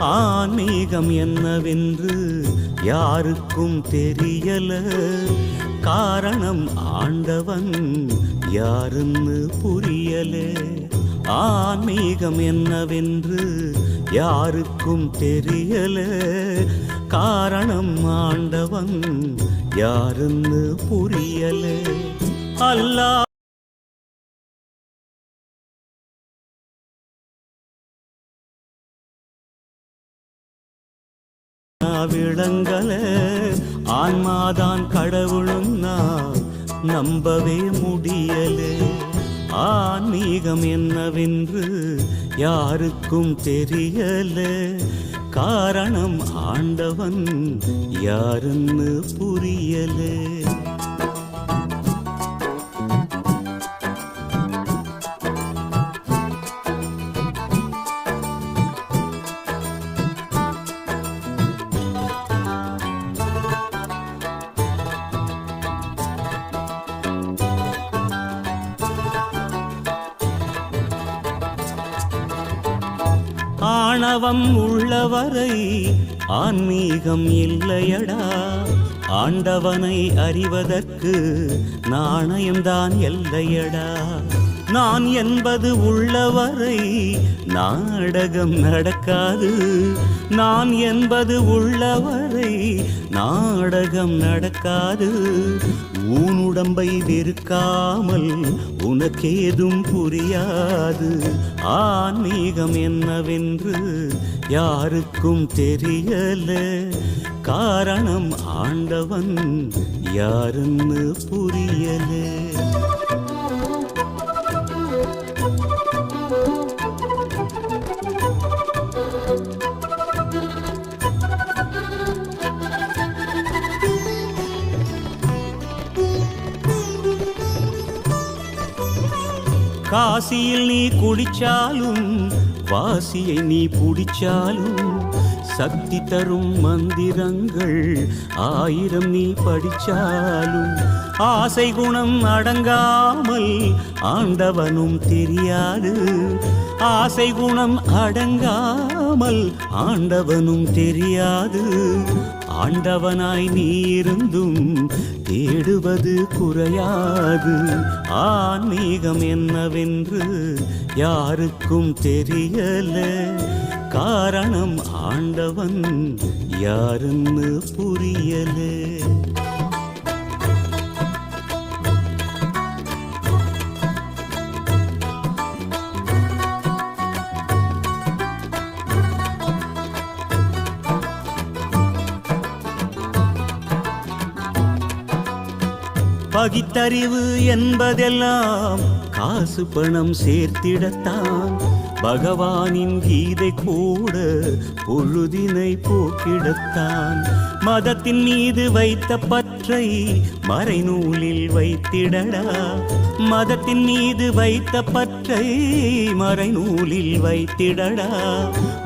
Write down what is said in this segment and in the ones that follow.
ஆன்மீகம் என்னவென்று யாருக்கும் தெரியல. காரணம் ஆண்டவன் யாருன்னு புரியலே. ஆன்மீகம் என்னவென்று யாருக்கும் தெரியல. காரணம் ஆண்டவன் யாருன்னு புரியல. அல்லா விளங்கல. ஆன்மாதான் கடவுளும் நான். நம்பவே முடியலே. ஆன்மீகம் என்னவென்று யாருக்கும் தெரியல. காரணம் ஆண்டவன் யாருன்னு புரியலே. ஆணவம் உள்ளவரை ஆன்மீகம் இல்லையடா. ஆண்டவனை அறிவதற்கு நாணயம்தான் எல்லையடா. நான் என்பது உள்ளவரை நாடகம் நடக்காது. நான் என்பது உள்ளவரை நாடகம் நடக்காது. ஊனுடம்பை வெறுக்காமல் உனக்கேதும் புரியாது. ஆன்மீகம் என்னவென்று யாருக்கும் தெரியல. காரணம் ஆண்டவன் யாருன்னு புரியலே. காசியில் நீ குடிச்சாலும் வாசியை நீ பிடிச்சாலும் சக்தி தரும் மந்திரங்கள் ஆயிரம் நீ படிச்சாலும். ஆசை குணம் அடங்காமல் ஆண்டவனும் தெரியாது. ஆசை குணம் அடங்காமல் ஆண்டவனும் தெரியாது. ஆண்டவனாய் நீ இருந்தும் தேடுவது குறையாது. ஆன்மீகம் என்னவென்று யாருக்கும் தெரியல. காரணம் ஆண்டவன் யாருன்னு புரியலே. பகித்தறிவு என்பதெல்லாம் காசு பணம் சேர்த்திடத்தான். பகவானின் கீதை கூட பொழுதினை போக்கிடத்தான். மதத்தின் மீது வைத்த பற்றை மறைநூலில் வைத்திடடா. மதத்தின் மீது வைத்த பற்றை மறைநூலில் வைத்திடடா.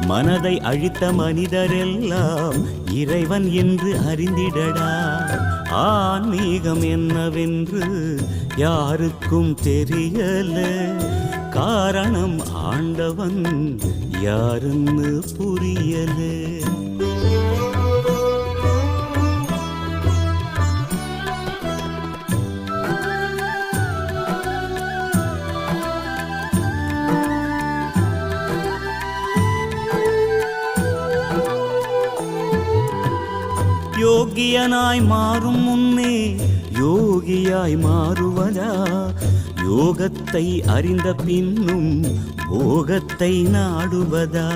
மனதை அழித்த மனிதரெல்லாம் இறைவன் என்று அறிந்திடடா. ஆன்மீகம் என்னவென்று யாருக்கும் தெரியல. காரணம் ஆண்டவன் யாருன்னு புரியலே. யோகியனாய் மாறும் முன்னே யோகியாய் மாறுவதா? யோகத்தை அறிந்த பின்னும் போகத்தை நாடுவதா?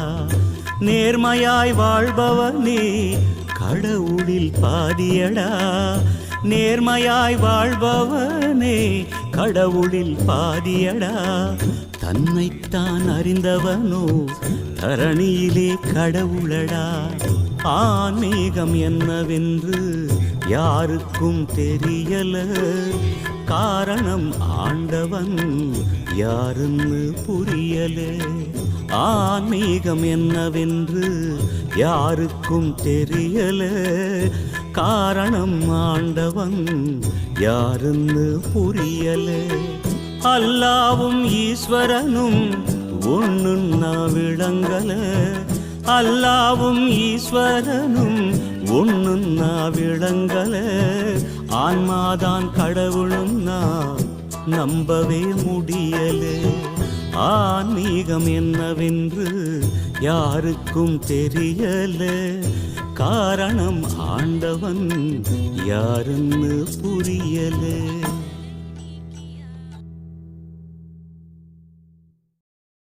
நேர்மையாய் வாழ்பவனே கடவுளில் பாதியடா? நேர்மையாய் வாழ்பவனே கடவுளில் பாதியடா? தன்னைத்தான் அறிந்தவனோ தரணியிலே கடவுளடா. ஆன்மீகம் என்னவென்று யாருக்கும் தெரியல. காரணம் ஆண்டவன் யாருன்னு புரியல. ஆன்மீகம் என்னவென்று யாருக்கும் தெரியல. காரணம் ஆண்டவன் யாருன்னு புரியல. அல்லாவும் ஈஸ்வரனும் ஒண்ணு விளங்கல. அல்லாவும் ஈஸ்வரனும் ஒண்ணுன்னா விளங்கல. ஆன்மாதான் கடவுளும்னா நம்பவே முடியல. ஆன்மீகம் என்னவென்று யாருக்கும் தெரியல. காரணம் ஆண்டவன் யாருன்னு புரியலே.